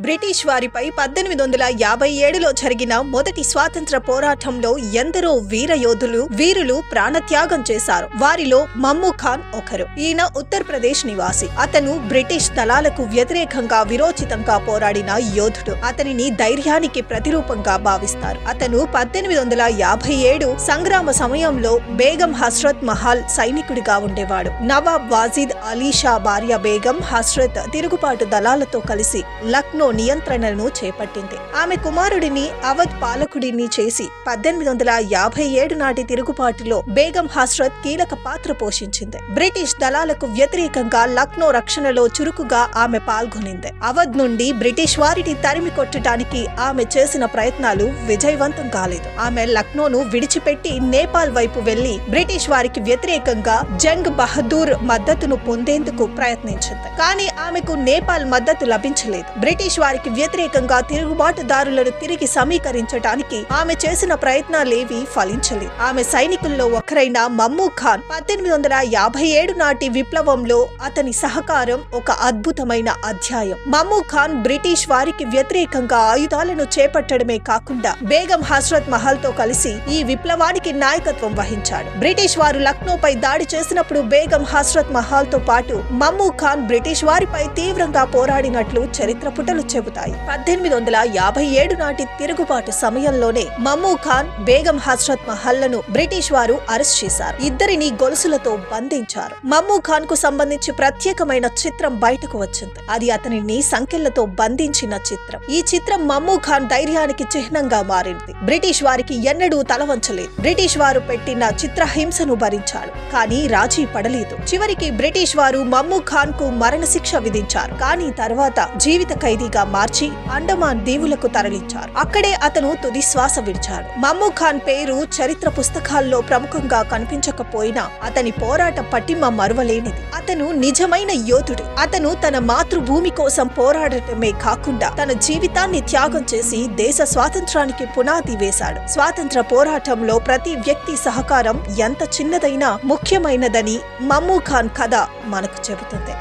British వారిపై పద్దెనిమిది వందల యాభై ఏడులో జరిగిన మొదటి స్వాతంత్ర పోరాటంలో ఎందరో వీర యోధులు వీరులు ప్రాణత్యాగం చేశారు. వారిలో మమ్ము ఖాన్ ఒకరు. ఈయన ఉత్తరప్రదేశ్ నివాసి. అతను బ్రిటిష్ దళాలకు వ్యతిరేకంగా విరోచితంగా పోరాడిన యోధుడు. అతనిని ధైర్యానికి ప్రతిరూపంగా భావిస్తారు. అతను పద్దెనిమిది వందల యాభై ఏడు సంగ్రామ సమయంలో బేగం హస్రత్ మహల్ సైనికుడిగా ఉండేవాడు. నవాబ్ వాజిద్ అలీషా భార్య బేగం హస్రత్ తిరుగుబాటు దళాలతో కలిసి లక్నో నియంత్రణను చేపట్టింది. ఆమె కుమారుడిని అవధ్ పాలకుడిని చేసి పద్దెనిమిది వందల యాభై ఏడు నాటి తిరుగుబాటులో బేగం హస్రత్ కీలక పాత్ర పోషించింది. బ్రిటిష్ దళాలకు వ్యతిరేకంగా లక్నో రక్షణలో చురుకుగా ఆమె పాల్గొనింది. అవధ్ నుండి బ్రిటిష్ వారిని తరిమి కొట్టడానికి ఆమె చేసిన ప్రయత్నాలు విజయవంతం కాలేదు. ఆమె లక్నోను విడిచిపెట్టి నేపాల్ వైపు వెళ్ళి బ్రిటిష్ వారికి వ్యతిరేకంగా జంగ్ బహదూర్ మద్దతును పొందేందుకు ప్రయత్నించింది. కానీ ఆమెకు నేపాల్ మద్దతు లభించలేదు. బ్రిటిష్ వారికి వ్యతిరేకంగా తిరుగుబాటుదారులను తిరిగి సమీకరించడానికి ఆమె చేసిన ప్రయత్నాలేవి ఫలించలేదు. ఆమె సైనికుల్లో ఒకరైన మమ్మూ ఖాన్ పద్దెనిమిది వందల యాభై ఏడు నాటి విప్లవంలో అతని సహకారం ఒక అద్భుతమైన అధ్యాయం. మమ్మూ ఖాన్ బ్రిటిష్ వారికి వ్యతిరేకంగా ఆయుధాలను చేపట్టడమే కాకుండా బేగం హస్రత్ మహల్తో కలిసి ఈ విప్లవానికి నాయకత్వం వహించాడు. బ్రిటిష్ వారు లక్నోపై దాడి చేసినప్పుడు బేగం హస్రత్ మహల్తో పాటు మమ్మూ ఖాన్ బ్రిటిష్ వారిపై తీవ్రంగా పోరాడినట్లు చరిత్ర పుటలు చెబుతాయి. పద్దెనిమిది వందల యాభై ఏడు నాటి తిరుగుబాటు సమయంలోనే మమ్మూ ఖాన్ బేగం హస్రత్ మహల్లను బ్రిటిష్ వారు అరెస్ట్ చేశారు. ఇద్దరిని గొలుసులతో బంధించారు. మమ్మూ ఖాన్కు సంబంధించి ప్రత్యేకమైన చిత్రం బయటకు వచ్చింది. అది అతనిని సంఖ్యలతో బంధించిన చిత్రం. ఈ చిత్రం మమ్మూ ఖాన్ ధైర్యానికి చిహ్నంగా మారింది. బ్రిటిష్ వారికి ఎన్నడూ తలవంచలేదు. బ్రిటిష్ వారు పెట్టిన చిత్రహింసను భరించాడు. కానీ రాజీ పడలేదు. చివరికి బ్రిటిష్ వారు మమ్మూ ఖాన్కు మరణశిక్ష విధించారు. కానీ తర్వాత జీవిత ఖైదీగా మార్చి అండమాన్ దీవులకు తరలించారు. అక్కడే అతను తుది శ్వాస విడిచాడు. మమ్మూ ఖాన్ పేరు చరిత్ర పుస్తకాల్లో ప్రముఖంగా కనిపించకపోయినా అతని పోరాట పట్టిమ మరువలేనిది. అతను నిజమైన యోధుడు. అతను తన మాతృభూమి కోసం పోరాడటమే కాకుండా తన జీవితాన్ని త్యాగం చేసి దేశ స్వాతంత్రానికి పునాది వేశాడు. స్వాతంత్ర పోరాటంలో ప్రతి వ్యక్తి సహకారం ఎంత చిన్నదైనా ముఖ్యమైనదని మమ్మూ ఖాన్ కథ మనకు చెబుతుంది.